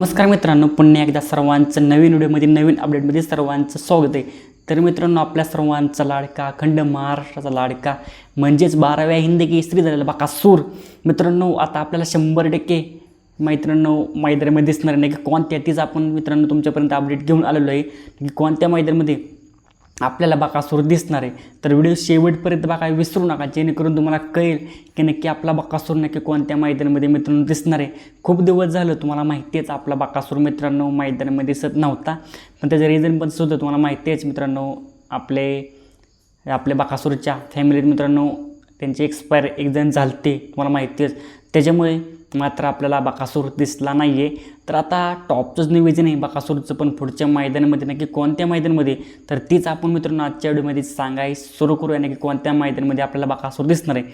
नमस्कार मित्रांनो पुन्हा एकदा सर्वांचं नवीन व्हिडिओमध्ये नवीन अपडेटमध्ये सर्वांचं स्वागत आहे. तर मित्रांनो आपल्या सर्वांचा लाडका अखंड महाराष्ट्राचा लाडका म्हणजेच बाराव्या हिंद स्त्री झालेला बाकासूर मित्रांनो आता आपल्याला शंभर टक्के मैत्रांनो मैदानामध्ये दिसणार नाही. की कोणत्या तीच आपण मित्रांनो तुमच्यापर्यंत अपडेट घेऊन आलेलो आहे. की कोणत्या मैदानामध्ये आपल्याला बकासूर दिसणार आहे. तर व्हिडिओ शेवटपर्यंत बघा विसरू नका. जेणेकरून तुम्हाला कळेल की नक्की आपला बकासूर नक्की कोणत्या मैदानामध्ये मित्रांनो दिसणार आहे. खूप दिवस झालं तुम्हाला माहिती आहेच आपला बकासूर मित्रांनो मैदानामध्ये दिसत नव्हता. पण त्याचं रिझन पण सुद्धा तुम्हाला माहिती आहेच मित्रांनो आपले आपल्या बकासूरच्या फॅमिलीत मित्रांनो त्यांचे एक्सपायर एक जण झालते तुम्हाला माहिती आहे त्याच्यामुळे मात्र आपल्याला बकासूर दिसला नाही आहे तर आता टॉपचंच निवेदन आहे बकासूरचं पण पुढच्या मैदानामध्ये. नक्की कोणत्या मैदानामध्ये? तर तीच आपण मित्रांनो आजच्या व्हिडिओमध्ये सांगाय सुरू करूया. नक्की कोणत्या मैदानामध्ये आपल्याला बकासूर दिसणार आहे?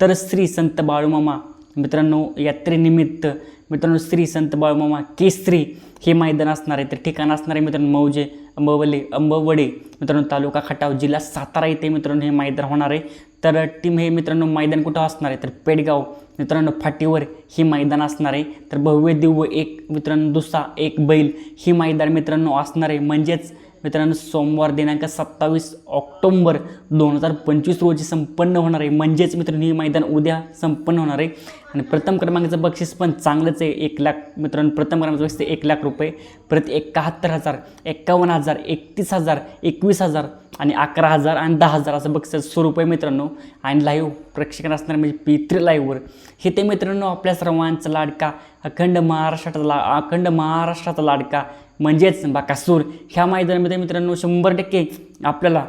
तर श्री संत बाळूमामा मित्रांनो यात्रेनिमित्त मित्रांनो श्री संत बाळूमामा केसरी हे मैदान असणार आहे. तर ठिकाण असणार आहे मित्रांनो मौजे अंबवले अंबवडे मित्रांनो तालुका खटाव जिल्हा सातारा येथे मित्रांनो हे मैदान होणार आहे. तर टीम हे मित्रांनो मैदान कुठं असणार आहे? तर पेडगाव. मित्रांनो फाटीवर ही मैदान असणार आहे. तर भव्य दिव्य एक मित्रांनो दुसरा एक बैल ही मैदान मित्रांनो असणार आहे. म्हणजेच मित्रांनो सोमवार दिनांक सत्तावीस ऑक्टोंबर दोन हजार पंचवीस रोजी संपन्न होणार आहे. म्हणजेच मित्रांनो हे मैदान उद्या संपन्न होणार आहे. आणि प्रथम क्रमांकाचं बक्षीस पण चांगलंच आहे. एक लाख मित्रांनो प्रथम क्रमांकाचं बक्षीस एक लाख रुपये. प्रति एकाहत्तर हजार एक्कावन्न हजार एकतीस हजार एकवीस हजार. आणि अकरा हजार आणि दहा हजार असं बक्षीस स्वरूप आहे मित्रांनो. आणि लाईव्ह प्रेक्षकांना असणार म्हणजे पी थ्री लाईव्हवर हे ते मित्रांनो आपल्या सर्वांचा लाडका अखंड महाराष्ट्राचा ला अखंड महाराष्ट्राचा लाडका म्हणजेच बाकासूर. ह्या मैदानामध्ये मित्रांनो शंभर टक्के आपल्याला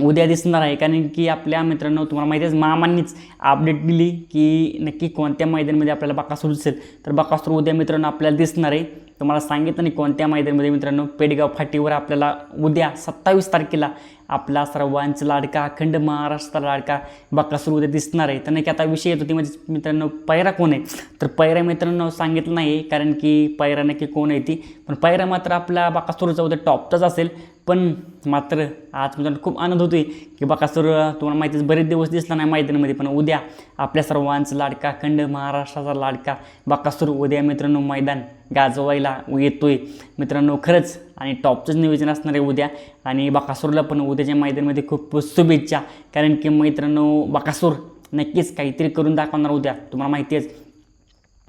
उद्या दिसणार आहे. कारण की आपल्या मित्रांनो तुम्हाला माहिती आहे मामांनीच अपडेट दिली की नक्की कोणत्या मैदानामध्ये आपल्याला बाकासूर दिसेल. तर बाकासूर उद्या मित्रांनो आपल्याला दिसणार आहे. तुम्हाला सांगितलं नाही कोणत्या मैदानामध्ये मित्रांनो पेडगाव फाटीवर आपल्याला उद्या सत्तावीस तारखेला आपला सर्वांचा लाडका अखंड महाराष्ट्राचा लाडका बकासूर उद्या दिसणार आहे. तर नाही की आता विषय येतो ती म्हणजे मित्रांनो पैरा कोण आहे? तर पैरा मित्रांनो सांगितलं नाही कारण की पैरा नक्की कोण आहे ती? पण पैरा मात्र आपला बाकासूरचा उद्या टॉपचाच असेल. पण मात्र आज मित्रांनो खूप आनंद होतोय की बाकासूर तुम्हाला माहितीच बरेच दिवस दिसला नाही मैदानामध्ये पण उद्या आपल्या सर्वांचा लाडका खंड महाराष्ट्राचा लाडका. बकासूर उद्या मित्रांनो मैदान गाजवायला येतोय. मित्रांनो खरंच आणि टॉपचंच नियोजन असणार आहे उद्या. आणि बाकासूरला पण उद्याच्या मैदानामध्ये खूप शुभेच्छा. कारण की मित्रांनो बाकासूर नक्कीच काहीतरी करून दाखवणार उद्या. तुम्हाला माहिती आहेच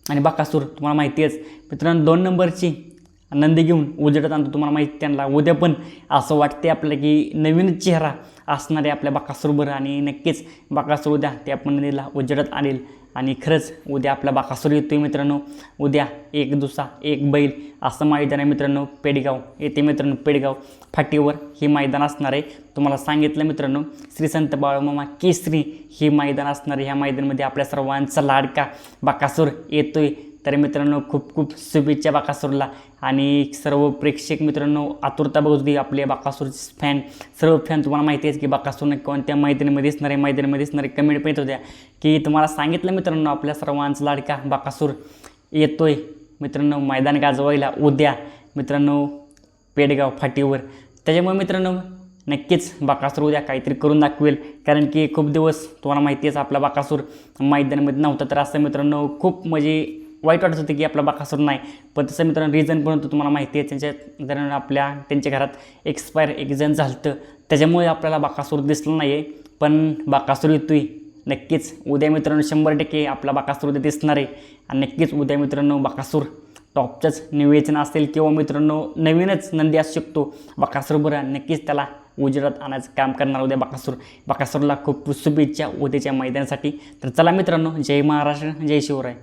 आणि बाकासूर तुम्हाला माहिती आहेच मित्रांनो दोन नंबरची नंदी घेऊन उजेडत आणतो तुम्हाला माहिती त्यांना. उद्या पण असं वाटते आपल्याला की नवीन चेहरा असणारे आपल्या बाकासूरवर आणि नक्कीच बाकासूर उद्या ते आपण नदीला उजेडत आणेल. आणि खरंच उद्या आपला बाकासूर येतोय मित्रांनो. उद्या एक दुसरा एक बैल असं मैदान आहे मित्रांनो. पेडगाव येते मित्रांनो पेडगाव. फाटीवर हे मैदान असणार आहे. तुम्हाला सांगितलं मित्रांनो श्री संत बाळूमामा केसरी हे मैदान असणार आहे. ह्या मैदानामध्ये आपल्या सर्वांचा लाडका बाकासूर येतोय. तर मित्रांनो खूप खूप शुभेच्छा बाकासूरला. आणि सर्व प्रेक्षक मित्रांनो आतुरता बघत होती आपले बाकासूरचे फॅन सर्व फॅन तुम्हाला माहिती आहे की बाकासूरनं कोणत्या मैदानामध्ये दिसणारे मैदानामध्ये दिसणारे कमेंट पण येत होत्या. की तुम्हाला सांगितलं मित्रांनो आपल्या सर्वांचा लाडका बाकासूर येतोय. मित्रांनो मैदान गाजवायला उद्या. मित्रांनो पेडगाव फाटीवर. त्याच्यामुळे मित्रांनो नक्कीच बाकासूर उद्या काहीतरी करून दाखवेल. कारण की खूप दिवस तुम्हाला माहिती आहेच आपला बाकासूर मैदानामध्ये नव्हता. तर असं मित्रांनो खूप म्हणजे वाईट वाटत होतं की आपला बाकासूर नाही. पण तसं मित्रांनो रिझन पण होतं तुम्हाला माहिती आहे. त्यांच्या जण आपल्या त्यांच्या घरात एक्सपायर एक जण झालं त्याच्यामुळे आपल्याला बाकासूर दिसलं नाही आहे पण बाकासूर येतोय. नक्कीच उद्या मित्रांनो शंभर टक्के आपला बाकासूर उद्या दिसणार आहे. आणि नक्कीच उद्या मित्रांनो बाकासूर टॉपचंच निवेदन असेल किंवा मित्रांनो नवीनच नंदी असू शकतो. बाकासूरबरोबर नक्कीच त्याला उजेडात आणायचं काम करणार उद्या बाकासूर. बाकासूरला खूप शुभेच्छा उद्याच्या मैदानासाठी. तर चला मित्रांनो जय महाराष्ट्र जय शिवराय.